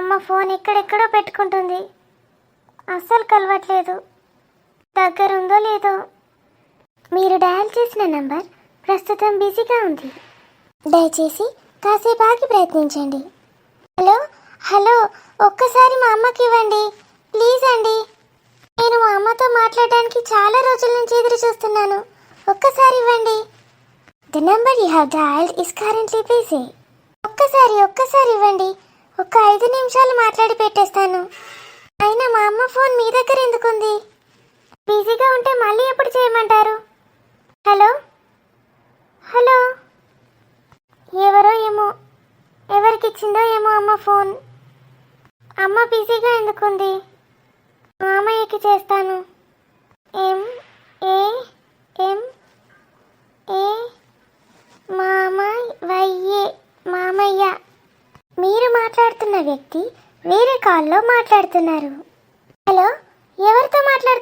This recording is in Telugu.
అమ్మ ఫోన్ ఎక్కడెక్కడో పెట్టుకుంటుంది. అస్సలు కలవట్లేదు. దగ్గరుందో లేదో. మీరు డయల్ చేసిన నంబర్ ప్రస్తుతం బిజీగా ఉంది. దయచేసి కాసేపు ఆగి ప్రయత్నించండి. హలో హలో ఒక్కసారి మా అమ్మకి ఇవ్వండి. ప్లీజ్ అండి. నేను మా అమ్మతో మాట్లాడడానికి చాలా రోజుల నుంచి ఎదురు చూస్తున్నాను. ఒక్కసారి ఇవ్వండి. The number you have dialled is currently busy ఒక్కసారి ఒక్కసారి ఇవ్వండి. ఒక ఐదు నిమిషాలు మాట్లాడి పెట్టేస్తాను. అయినా మా అమ్మ ఫోన్ మీ దగ్గర ఎందుకుంది? బిజీగా ఉంటే మళ్ళీ ఎప్పుడు చేయమంటారు? హలో? హలో? ఎవరో ఏమో ఎవరికి ఇచ్చిందో ఏమో అమ్మ ఫోన్. అమ్మ బిజీగా ఎందుకుంది? మామయ్యకి చేస్తాను. ఎం ఏ ఎం? మీరు మాట్లాడుతున్న వ్యక్తి వేరే కాల్లో మాట్లాడుతున్నారు. హలో ఎవరితో మాట్లాడుతున్నారు?